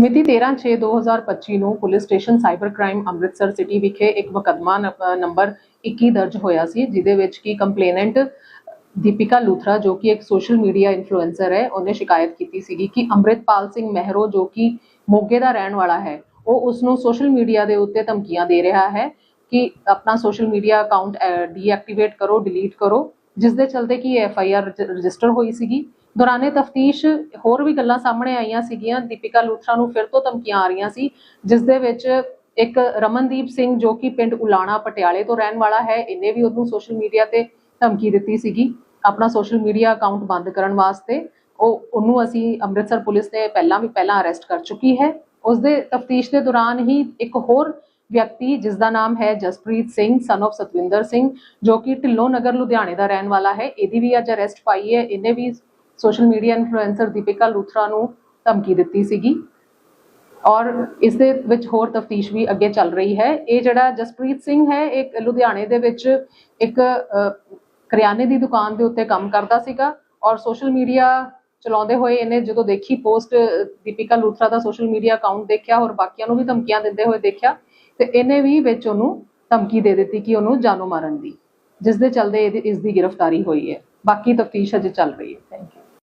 ਮਿਤੀ 13/6/2025 ਨੂੰ police station cyber crime Amritsar city ਵਿਖੇ ਇੱਕ ਮੁਕੱਦਮਾ ਨੰਬਰ 21 ਦਰਜ ਹੋਇਆ ਸੀ, ਜਿਹਦੇ ਵਿੱਚ ਕੀ ਕੰਪਲੇਨੈਂਟ ਦੀਪਿਕਾ ਲੂਥਰਾ, ਜੋ ਕਿ ਇੱਕ ਸੋਸ਼ਲ ਮੀਡੀਆ ਇਨਫਲੂਐਂਸਰ ਹੈ, ਉਹਨੇ ਸ਼ਿਕਾਇਤ ਕੀਤੀ ਸੀਗੀ ਕਿ ਅੰਮ੍ਰਿਤਪਾਲ ਸਿੰਘ ਮਹਿਰੋ, ਜੋ ਕਿ ਮੋਗੇ ਦਾ ਰਹਿਣ ਵਾਲਾ ਹੈ, ਉਹ ਉਸ ਨੂੰ ਸੋਸ਼ਲ ਮੀਡੀਆ ਦੇ ਉੱਤੇ ਧਮਕੀਆਂ ਦੇ ਰਿਹਾ ਹੈ ਕਿ ਆਪਣਾ ਸੋਸ਼ਲ ਮੀਡੀਆ ਅਕਾਊਂਟ ਡੀਐਕਟੀਵੇਟ ਕਰੋ, ਡਿਲੀਟ ਕਰੋ। ਜਿਸ ਦੇ ਚਲਦੇ ਕਿ ਐਫ ਆਈ ਆਰ ਰਜਿਸਟਰ ਹੋਈ ਸੀਗੀ। ਦੌਰਾਨੇ ਤਫਤੀਸ਼ ਹੋਰ ਵੀ ਗੱਲਾਂ ਸਾਹਮਣੇ ਆਈਆਂ ਸੀਗੀਆਂ। ਦੀਪਿਕਾ ਲੂਥਰਾ ਨੂੰ ਫਿਰ ਤੋਂ ਧਮਕੀਆਂ ਆ ਰਹੀਆਂ ਸੀ, ਜਿਸ ਦੇ ਵਿੱਚ ਇੱਕ ਰਮਨਦੀਪ ਸਿੰਘ ਜੋ ਕਿ ਪਿੰਡ ਉਲਾਣਾ, ਪਟਿਆਲੇ ਤੋਂ ਰਹਿਣ ਵਾਲਾ ਹੈ, ਇਹਨੇ ਵੀ ਉਹਨੂੰ ਸੋਸ਼ਲ ਮੀਡੀਆ ਤੇ ਧਮਕੀ ਦਿੱਤੀ ਸੀਗੀ। ਆਪਣਾ ਸੋਸ਼ਲ ਮੀਡੀਆ ਅਕਾਊਂਟ ਬੰਦ ਕਰਨ ਵਾਸਤੇ ਉਹ, ਉਹਨੂੰ ਅਸੀਂ ਅੰਮ੍ਰਿਤਸਰ ਪੁਲਿਸ ਨੇ ਪਹਿਲਾਂ ਵੀ ਪਹਿਲਾਂ ਅਰੈਸਟ ਕਰ ਚੁੱਕੀ ਹੈ। ਉਸ ਦੇ ਤਫਤੀਸ਼ ਦੇ ਦੌਰਾਨ ਹੀ ਇੱਕ ਹੋਰ ਵਿਅਕਤੀ ਜਿਸ ਦਾ ਨਾਮ ਹੈ ਜਸਪ੍ਰੀਤ ਸਿੰਘ, son of ਸਤਵਿੰਦਰ ਸਿੰਘ, ਜੋ ਕਿ ਢਿੱਲੋਂ ਨਗਰ, ਲੁਧਿਆਣੇ ਦਾ ਰਹਿਣ ਵਾਲਾ ਹੈ। ਇਹਦੀ ਵੀ ਅੱਜ ਅਰੈਸਟ ਪਾਈ ਹੈ। ਇਹਨੇ ਵੀ social media influencer Deepika Luthra ਨੂੰ ਧਮਕੀ ਦਿੱਤੀ ਸੀਗੀ। ਔਰ ਇਸ ਦੇ ਵਿੱਚ ਹੋਰ ਤਫਤੀਸ਼ ਵੀ ਅੱਗੇ ਚੱਲ ਰਹੀ ਹੈ। ਇਹ ਜਿਹੜਾ ਜਸਪ੍ਰੀਤ ਸਿੰਘ ਹੈ ਇੱਕ ਲੁਧਿਆਣੇ ਦੇ ਵਿੱਚ ਇੱਕ ਕਰਿਆਨੇ ਦੀ ਦੁਕਾਨ ਦੇ ਉੱਤੇ ਕੰਮ ਕਰਦਾ ਸੀਗਾ। ਔਰ ਸੋਸ਼ਲ ਮੀਡੀਆ ਚਲਾਉਂਦੇ ਹੋਏ ਇਹਨੇ ਜਦੋਂ ਦੇਖੀ ਪੋਸਟ ਦੀਪਿਕਾ ਲੂਥਰਾ ਦਾ ਸੋਸ਼ਲ ਮੀਡੀਆ ਅਕਾਊਂਟ ਦੇਖਿਆ ਔਰ ਬਾਕੀਆਂ ਨੂੰ ਵੀ ਧਮਕੀਆਂ ਦਿੰਦੇ ਹੋਏ ਦੇਖਿਆ, ਤੇ ਇਹਨੇ ਵੀ ਵਿੱਚ ਉਹਨੂੰ ਧਮਕੀ ਦੇ ਦਿੱਤੀ ਕਿ ਉਹਨੂੰ ਜਾਨੋਂ ਮਾਰਨ ਦੀ ਜਿਸ ਦੇ ਚਲਦੇ ਇਹਦੀ- ਇਸ ਦੀ ਗ੍ਰਿਫਤਾਰੀ ਹੋਈ ਹੈ। ਬਾਕੀ ਤਫਤੀਸ਼ ਅਜੇ ਚੱਲ ਰਹੀ ਹੈ। Thank you